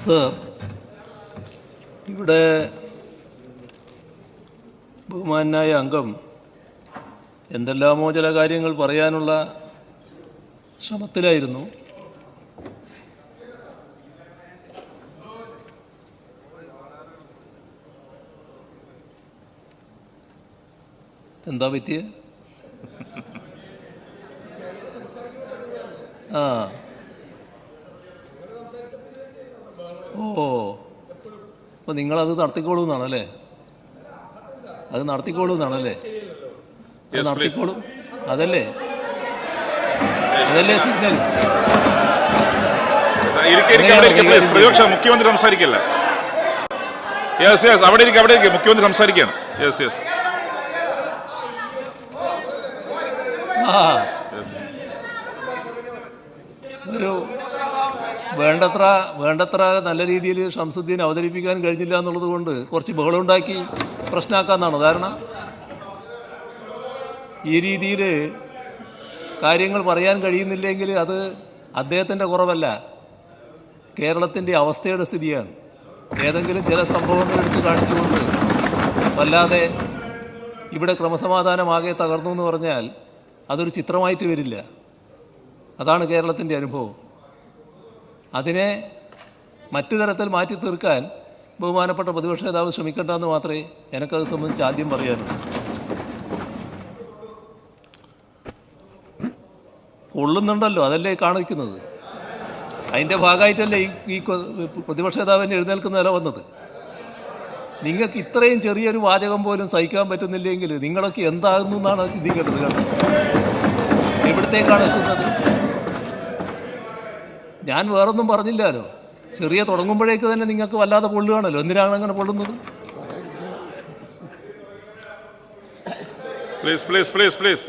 Sir ഇവിടെ ബഹുമാനായ അംഗം എന്തെല്ലാമോ ചില കാര്യങ്ങൾ പറയാനുള്ള ശ്രമത്തിലായിരുന്നു. എന്താ പറ്റിയ? ആ. ഓ. അപ്പോൾ നിങ്ങളത് നടത്തിക്കോളൂ എന്നാണല്ലേ അത് നടത്തിക്കോളൂ എന്നാണല്ലേ അത്. നടത്തിക്കോളും. അതല്ലേ? അതല്ലേ സിഗ്നൽ? പ്രതിപക്ഷ മുഖ്യമന്ത്രി സംസാരിക്കില്ല? യെസ് യെസ് അവിടെ ഇരിക്കും അവിടെ ഇരിക്കും. മുഖ്യമന്ത്രി സംസാരിക്കാണ് യെസ് യെസ് ആ. ഒരു വേണ്ടത്ര വേണ്ടത്ര നല്ല രീതിയിൽ ഷംസുദ്ദീൻ അവതരിപ്പിക്കാൻ കഴിഞ്ഞില്ല എന്നുള്ളത് കൊണ്ട് കുറച്ച് ബഹളമുണ്ടാക്കി പ്രശ്നമാക്കാന്നാണ് ധാരണ? ഈ രീതിയിൽ കാര്യങ്ങൾ പറയാൻ കഴിയുന്നില്ലെങ്കിൽ അത് അദ്ദേഹത്തിന്റെ കുറവല്ല. കേരളത്തിന്റെ അവസ്ഥയുടെ സ്ഥിതിയാണ്. ഏതെങ്കിലും ചില സംഭവങ്ങൾ എടുത്ത് കാണിച്ചുകൊണ്ട് വല്ലാതെ ഇവിടെ ക്രമസമാധാനമാകെ തകർന്നു എന്ന് പറഞ്ഞാൽ അതൊരു ചിത്രമായിട്ട് വരില്ല. അതാണ് കേരളത്തിന്റെ അനുഭവം. അതിനെ മറ്റു തരത്തിൽ മാറ്റി തീർക്കാൻ ബഹുമാനപ്പെട്ട പ്രതിപക്ഷ നേതാവ് ശ്രമിക്കേണ്ടെന്ന് മാത്രമേ എനിക്കത് സംബന്ധിച്ച് ആദ്യം പറയാനുള്ളൂ. കൊള്ളുന്നുണ്ടല്ലോ അതല്ലേ കാണിക്കുന്നത്. അതിന്റെ ഭാഗമായിട്ടല്ലേ ഈ പ്രതിപക്ഷ നേതാവിന്റെ എഴുന്നേൽക്കുന്ന നില വന്നത്. നിങ്ങൾക്ക് ഇത്രയും ചെറിയൊരു വാചകം പോലും സഹിക്കാൻ പറ്റുന്നില്ലെങ്കിൽ നിങ്ങളൊക്കെ എന്താകുന്നു എന്നാണ് ചിന്തിക്കേണ്ടത് കേട്ടോ. എവിടത്തേക്കാണ് എത്തുന്നത്? ഞാൻ വേറൊന്നും പറഞ്ഞില്ലല്ലോ ചെറിയ തുടങ്ങുമ്പോഴേക്ക് തന്നെ നിങ്ങൾക്ക് വല്ലാതെ പൊള്ളുകയാണല്ലോ. എന്തിനാണ് അങ്ങനെ പൊള്ളുന്നത്? Please please please please